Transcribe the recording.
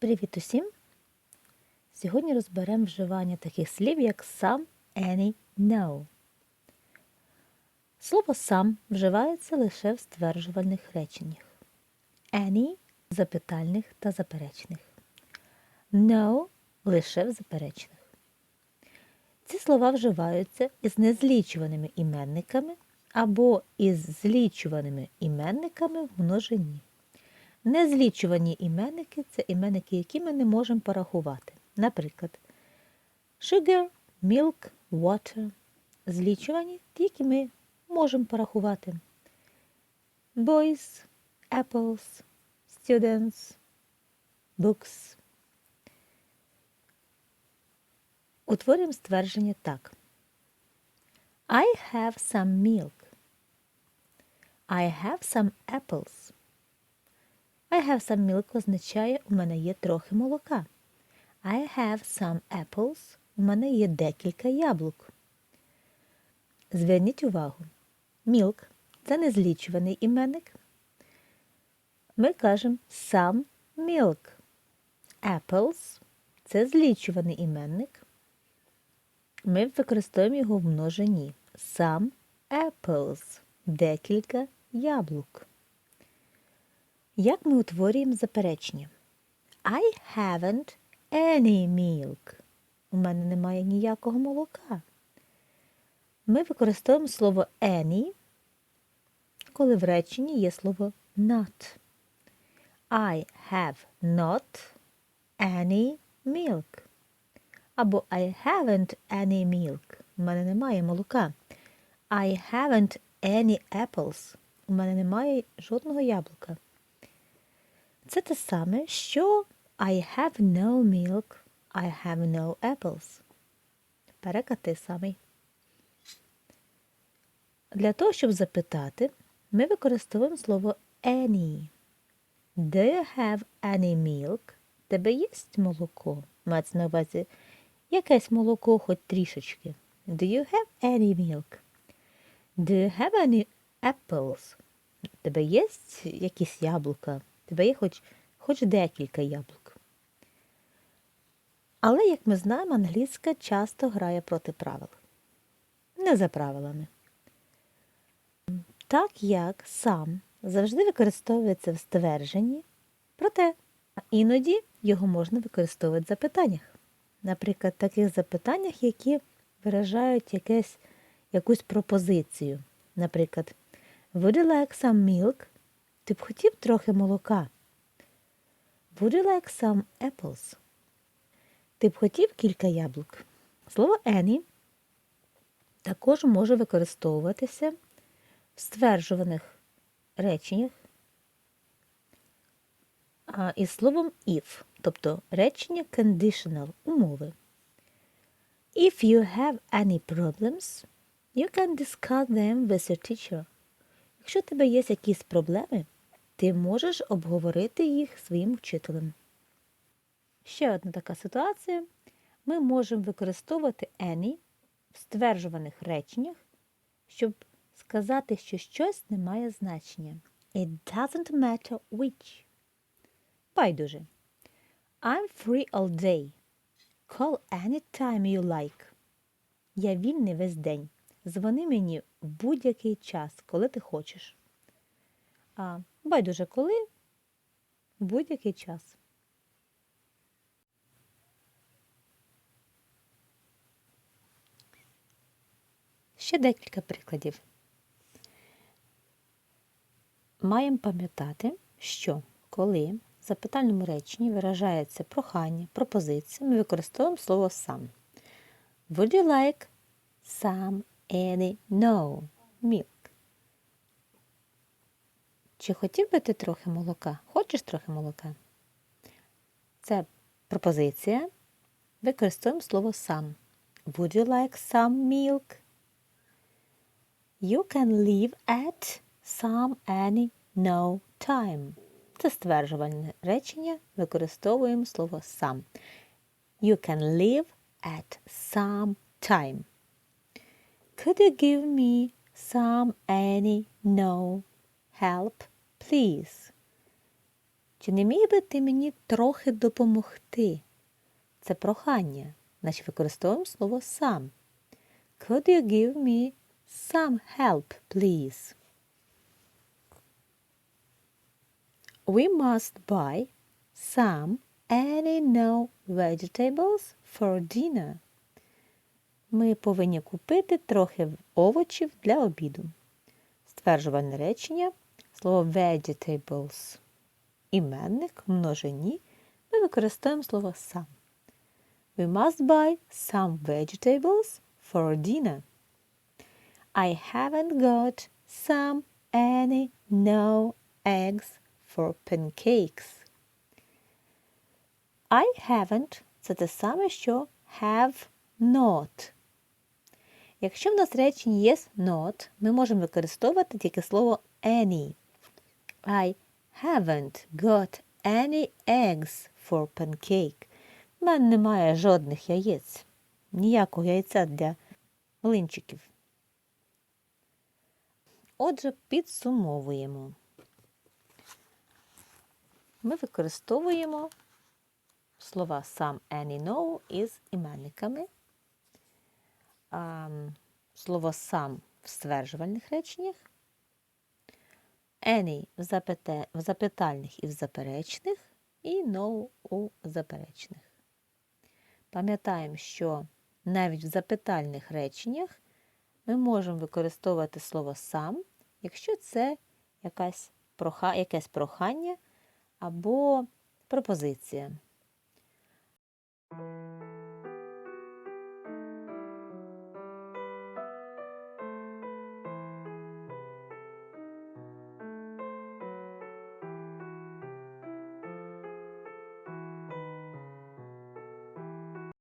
Привіт усім! Сьогодні розберемо вживання таких слів, як some, any, no. Слово some вживається лише в стверджувальних реченнях. Any – запитальних та заперечних. No – лише в заперечних. Ці слова вживаються із незлічуваними іменниками або із злічуваними іменниками в множині. Незлічувані іменники це іменники, які ми не можемо порахувати. Наприклад, sugar, milk, water. Злічувані ті, які ми можемо порахувати. Boys, apples, students, books. Утворюємо ствердження так. I have some milk. I have some apples. I have some milk означає у мене є трохи молока. I have some apples. У мене є декілька яблук. Зверніть увагу. Milk – це незлічуваний іменник. Ми кажемо some milk. Apples – це злічуваний іменник. Ми використовуємо його в множині. Some apples – декілька яблук. Як ми утворюємо заперечення? I haven't any milk. У мене немає ніякого молока. Ми використовуємо слово any, коли в реченні є слово not. I have not any milk. Або I haven't any milk. У мене немає молока. I haven't any apples. У мене немає жодного яблука. Це те саме, що I have no milk, I have no apples. Переклад той самий. Для того, щоб запитати, ми використовуємо слово any. Do you have any milk? Тебе є молоко? Мається на увазі якесь молоко, хоч трішечки. Do you have any milk? Do you have any apples? Тебе є якісь яблука? Тебе є хоч, хоч декілька яблук. Але, як ми знаємо, англійська часто грає проти правил. Не за правилами. Так як сам завжди використовується в ствердженні, проте іноді його можна використовувати в запитаннях. Наприклад, в таких запитаннях, які виражають якесь, якусь пропозицію. Наприклад, Would you like some milk? Ти б хотів трохи молока? Would you like some apples? Ти б хотів кілька яблук? Слово any також може використовуватися в стверджуваних реченнях із словом if, тобто речення conditional умови. If you have any problems, you can discuss them with your teacher. Якщо у тебе є якісь проблеми, ти можеш обговорити їх своїм вчителем. Ще одна така ситуація. Ми можемо використовувати any в стверджуваних реченнях, щоб сказати, що щось не має значення. It doesn't matter which. Байдуже. I'm free all day. Call anytime you like. Я вільний весь день. Дзвони мені в будь-який час, коли ти хочеш. А байдуже коли в будь-який час. Ще декілька прикладів. Маємо пам'ятати, що коли в запитальному реченні виражається прохання, пропозиція, ми використовуємо слово сам. Would you like some, any, no, milk? Чи хотів би ти трохи молока? Хочеш трохи молока? Це пропозиція. Використовуємо слово сам. Would you like some milk? You can leave at some, any, no time. Це стверджувальне речення. Використовуємо слово сам. You can leave at some time. Could you give me some, any, no help, please? Чи не міг би ти мені трохи допомогти? Це прохання. Значить використовуємо слово сам. Could you give me some help, please? We must buy some any no vegetables for dinner. Ми повинні купити трохи овочів для обіду. Стверджувальне речення слово vegetables. Іменник в множині ми використовуємо слово some. We must buy some vegetables for dinner. I haven't got some any no eggs for pancakes. I haven't це те саме, що have not. Якщо в нас речення yes, not, ми можемо використовувати тільки слово any. I haven't got any eggs for pancake. У мене немає жодних яєць. Ніякого яйця для млинчиків. Отже, підсумовуємо. Ми використовуємо слова some, any, no із іменниками. Слово сам в стверджувальних реченнях, any в, запите, в запитальних і в заперечних, і no у заперечних. Пам'ятаємо, що навіть в запитальних реченнях ми можемо використовувати слово сам, якщо це якась проха, якесь прохання або пропозиція.